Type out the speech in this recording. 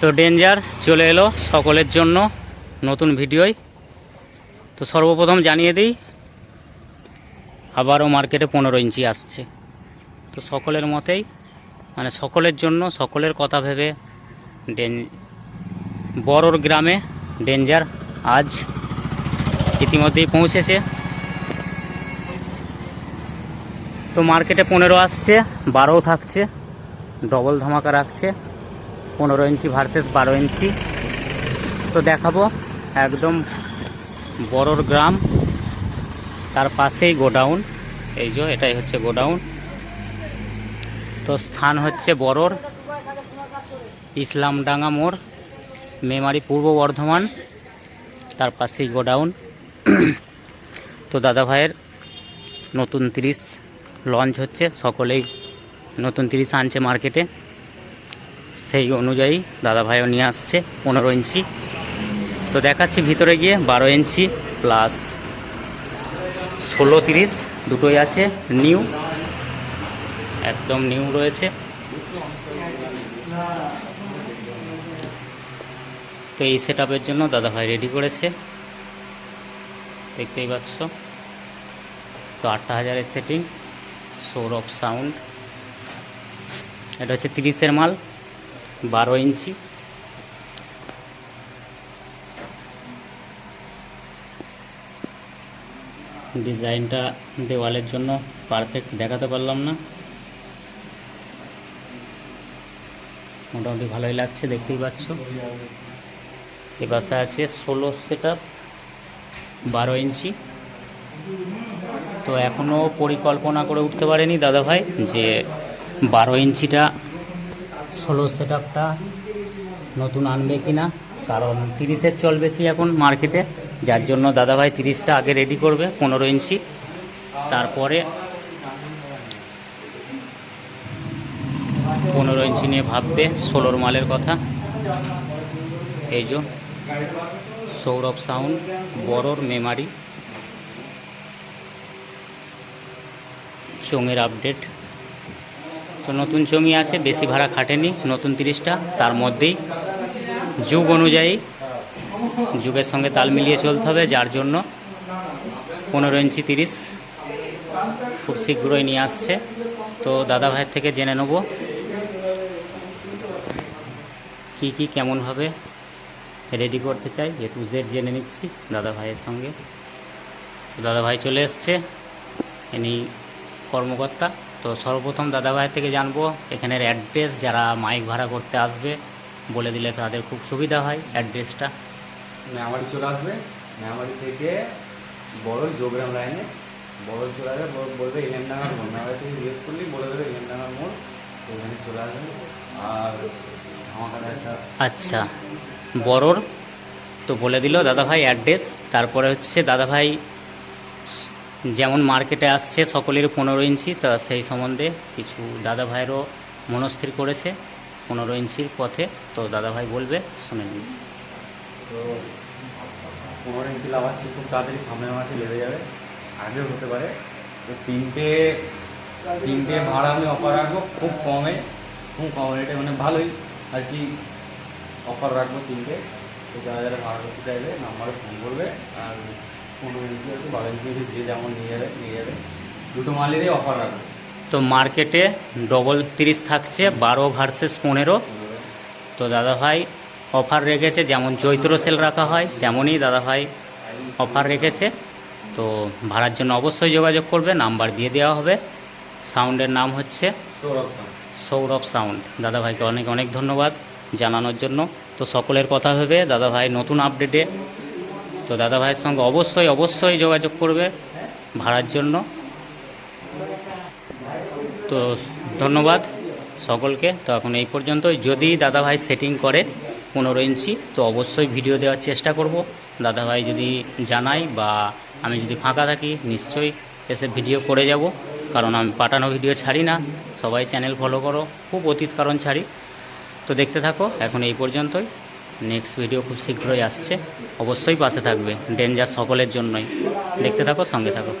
তো ডেঞ্জার চলে এলো সকলের জন্য নতুন ভিডিওয় তো সর্বপ্রথম জানিয়ে দিই, আবারও মার্কেটে পনেরো ইঞ্চি আসছে। তো সকলের মতেই মানে সকলের জন্য, সকলের কথা ভেবে ডেন বড়োর গ্রামে ডেঞ্জার আজ ইতিমধ্যেই পৌঁছেছে। তো মার্কেটে পনেরো আসছে, বারোও থাকছে ডবল ধামাকা রাখছে। পনেরো ইঞ্চি ভার্সেস বারো ইঞ্চি। তো দেখাবো একদম বড়োর গ্রাম, তার পাশেই গোডাউন। এই যে, এটাই হচ্ছে গোডাউন। তো স্থান হচ্ছে বড়োর, ইসলামডাঙ্গা মোড়, মেমারি পূর্ব বর্ধমান, তার পাশেই গোডাউন। তো দাদা ভাইয়ের নতুন তিরিশ লঞ্চ হচ্ছে, সকলেই নতুন তিরিশ আনছে মার্কেটে। সেই অনুযায়ী দাদা ভাইও নিয়ে আসছে পনেরো ইঞ্চি। তো দেখাচ্ছি ভিতরে গিয়ে বারো ইঞ্চি প্লাস ষোলো তিরিশ দুটোই আছে নিউ একদম নিউ রয়েছে। তো এই সেট জন্য দাদা ভাই রেডি করেছে। দেখতেই পাচ্ছ। তো আটটা হাজারের সেটিং সৌরভ সাউন্ড এটা হচ্ছে তিরিশের মাল। বারো ইঞ্চি। ডিজাইনটা দেওয়ালের জন্য পারফেক্ট দেখাতে পারলাম না। মোটামুটি ভালোই লাগছে, দেখতেই পাচ্ছ। এ পাশে আছে ষোলো সেট আপ বারো ইঞ্চি। তো এখনও পরিকল্পনা করে উঠতে পারেনি দাদাভাই যে বারো ইঞ্চিটা ষোলো সেট নতুন আনবে কি না কারণ তিরিশের চল বেশি এখন মার্কেটে, যার জন্য দাদাভাই তিরিশটা আগে রেডি করবে, পনেরো ইঞ্চি। তারপরে পনেরো ইঞ্চি নিয়ে ভাববে, ষোলোর মালের কথা। এই যে সৌরভ সাউন্ড, বড়োর মেমারি চোঙের আপডেট তো নতুন চঙি আছে, বেশি ভাড়া খাটেনি, নতুন তিরিশটা, তার মধ্যেই যুগ অনুযায়ী যুগের সঙ্গে তাল মিলিয়ে চলতে হবে, যার জন্য পনেরো ইঞ্চি তিরিশ খুব শীঘ্রই নিয়ে আসছে। তো দাদা ভাইয়ের থেকে জেনে নেব কী কী কেমনভাবে রেডি করতে চাই, এ টু জেড জেনে নিচ্ছি দাদা ভাইয়ের সঙ্গে। তো দাদা ভাই চলে এসছে, ইনি কর্মকর্তা। তো সর্বপ্রথম দাদা ভাইয়ের থেকে জানব এখানের অ্যাড্রেস যারা মাইক ভাড়া করতে আসবে বলে দিলে তাদের খুব সুবিধা হয় অ্যাড্রেসটা মেমারি চলে আসবে মেমারি থেকে বড় যোগগ্রাম লাইনে বড় চলে আসবে বলবে ইলেমডাঙ্গার মোড়। মেমারি থেকে জিজ্ঞেস করলেই বলে দেবে ইলেমডাঙ্গার মোড় ওখানে চলে আসবে। আর আমার একটা আচ্ছা বড়োর তো বলে দিল দাদাভাই অ্যাড্রেস তারপরে হচ্ছে দাদাভাই যেমন মার্কেটে আসছে সকলের পনেরো ইঞ্চি, তা সেই সম্বন্ধে কিছু দাদাভাইয়েরও মনস্থির করেছে পনেরো ইঞ্চির পথে। তো দাদাভাই বলবে, শুনে নিন। তো পনেরো ইঞ্চি লাগাচ্ছি, খুব তাড়াতাড়ি সামনের মাসে লেগে যাবে। আগেও হতে পারে। তো তিনটে তিনটে ভাড়া আমি অফার রাখব, খুব কমে, খুব কম রেটে মানে ভালোই আর কি অফার রাখব তিনটে। তো যারা যারা ভাড়া করতে চাইবে, নাম্বারে ফোন করবে। আর পনেরো ইঞ্চি আছে বারো ইঞ্চি আছে যে যেমন নিয়ে যাবে নিয়ে যাবে। দুটো মালেরই অফার রাখব। তো মার্কেটে ডবল তিরিশ থাকছে বারো ভার্সেস পনেরো। তো দাদাভাই অফার রেখেছে যেমন চৈত্র সেল রাখা হয় তেমনই দাদাভাই অফার রেখেছে। তো ভাড়ার জন্য অবশ্যই যোগাযোগ করবে নাম্বার দিয়ে দেওয়া হবে। সাউন্ডের নাম হচ্ছে সৌরভ সাউন্ড। দাদাভাইকে অনেক অনেক ধন্যবাদ জানানোর জন্য। তো সকলের কথা ভেবে দাদাভাই নতুন আপডেটে তো দাদাভাইয়ের সঙ্গে অবশ্যই অবশ্যই যোগাযোগ করবে ভাড়ার জন্য। তো ধন্যবাদ সকলকে। তো এখন এই পর্যন্তই। যদি দাদাভাই সেটিং করে পনেরো ইঞ্চি, তো অবশ্যই ভিডিও দেওয়ার চেষ্টা করব। দাদাভাই যদি জানাই বা আমি যদি ফাঁকা থাকি, নিশ্চয়ই এসে ভিডিও করে যাব। কারণ আমি পাঠানো ভিডিও ছাড়ি না। সবাই চ্যানেল ফলো করো। খুব অতীত কারণ ছাড়ি। তো দেখতে থাকো। এখন এই পর্যন্তই। নেক্সট ভিডিও খুব শীঘ্রই আসছে। অবশ্যই পাশে থাকবে। ডেঞ্জার সকলের জন্যই। দেখতে থাকো, সঙ্গে থাকো।